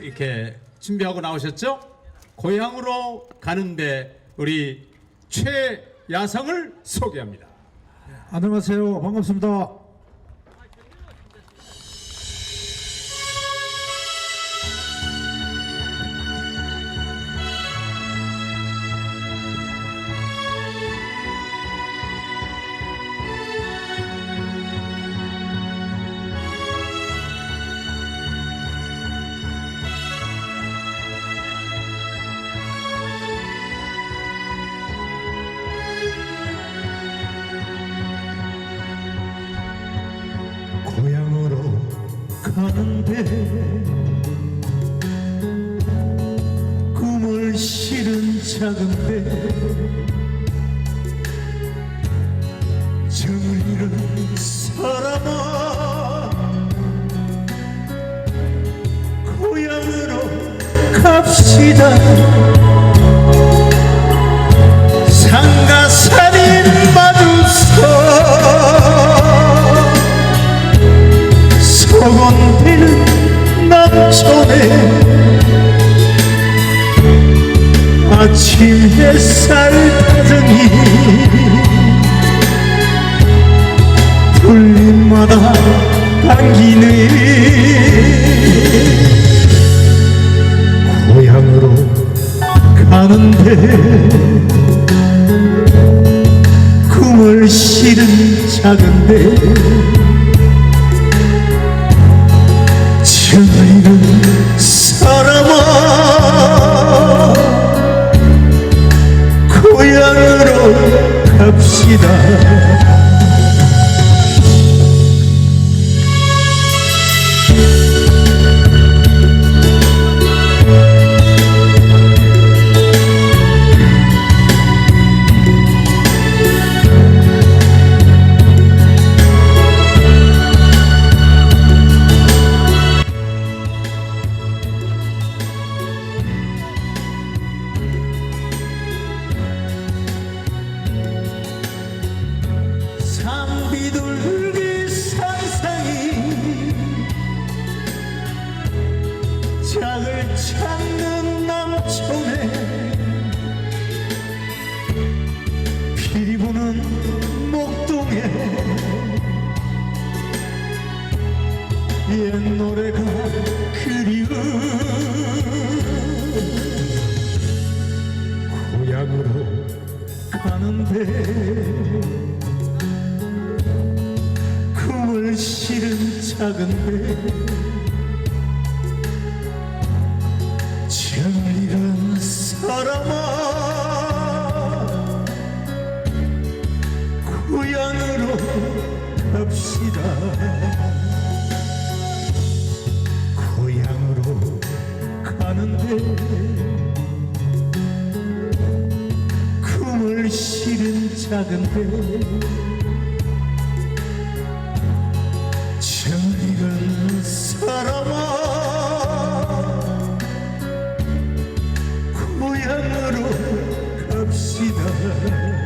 이렇게 준비하고 나오셨죠? 고향으로 가는데 우리 최야성을 소개합니다. 안녕하세요. 반갑습니다. 가는데 꿈을 실은 작은데 정을 잃은 사람아 고향으로 갑시다 남촌에 아침 햇살 타더니 불림마다 당기네. 고향으로 가는데 꿈을 실은 작은데 찾는 남촌에 피리 부는 목동에 옛 노래가 그리운 고향으로 가는데 꿈을 실은 작은데 잃은 사람아 고향으로 갑시다. 고향으로 가는데 꿈을 실은 작은데 고향으로 갑시다 고향으로 갑시다